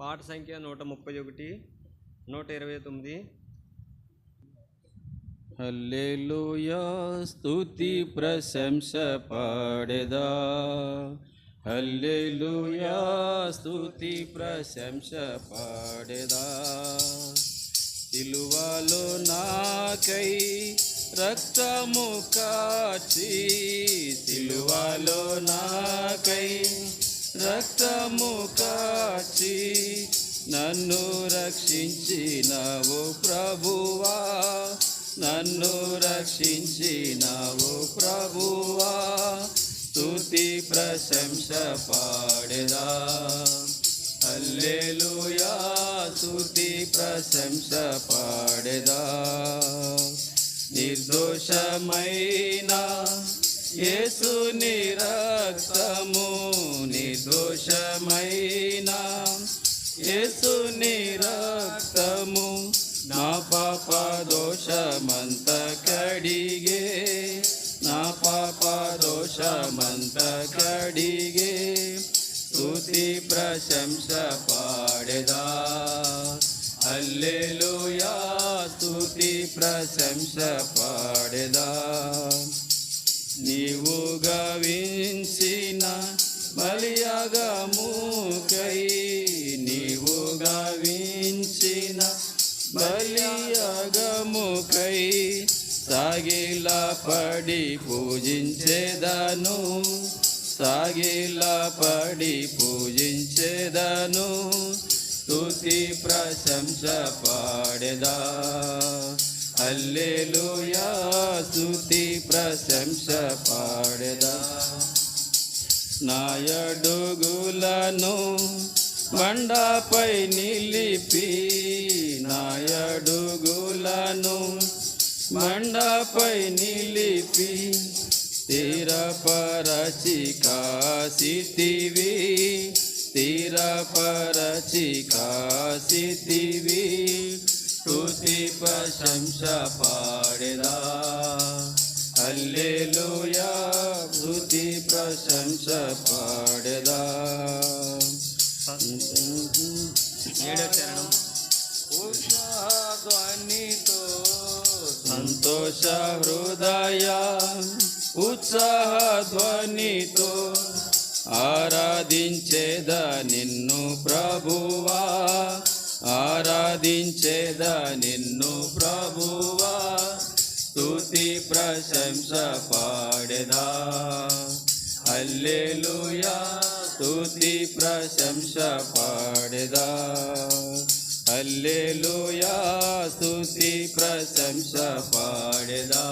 పాట సంఖ్య నూట ముప్పై ఒకటి నూట ఇరవై తొమ్మిది. హల్లెలూయా స్తుతి ప్రశంస పాడేదా. హల్లెలూయా స్తుతి ప్రశంస పాడేదా. సిలువలో నాకై రక్తము కాచి సిలువలో నా రక్తము కాచి నన్ను రక్షించినవు ప్రభువా. నన్ను రక్షించినవు ప్రభువా. స్తుతి ప్రశంస పాడెదా. అల్లెలుయా స్తుతి ప్రశంస పాడెదా. నిర్దోషమైన యేసు రక్తము నిర్దోషమైన యేసుని రక్తము నా పాప దోషమంత కడిగే నా పాప దోషమంత కడిగే స్తుతి ప్రశంస పాడెదా హల్లెలూయా స్తుతి ప్రశంస పాడెదా నీవు గవించిన బలియాగముకై సాగిల పడి పూజించేదను సాగిల పడి పూజించేదను స్తుతి ప్రశంస పాడెదా. అల్లెలుయా స్తుతి ప్రశంస పాడెదా. నాయడుగులను బండపై నిలిపి బండపై నిలిపి స్థిరపరచి కాసితివి స్థిరపరచి కాసితివి స్తుతి ప్రశంస పాడెదా. హల్లెలూయా స్తుతి ప్రశంస పాడెదా. ఏడో చరణం. ఉత్సాహధ్వనితో సంతోష హృదయ ఉత్సాహ ధ్వనితో ఆరాధించేద నిన్ను ప్రభువా. ఆరాధించేద నిన్ను ప్రభువా. స్తుతి ప్రశంస పాడేదా. హల్లెలూయా. స్తుతి ప్రశంస పాడేదా. హల్లెలూయా. స్తుతి ప్రశంస పాడెదా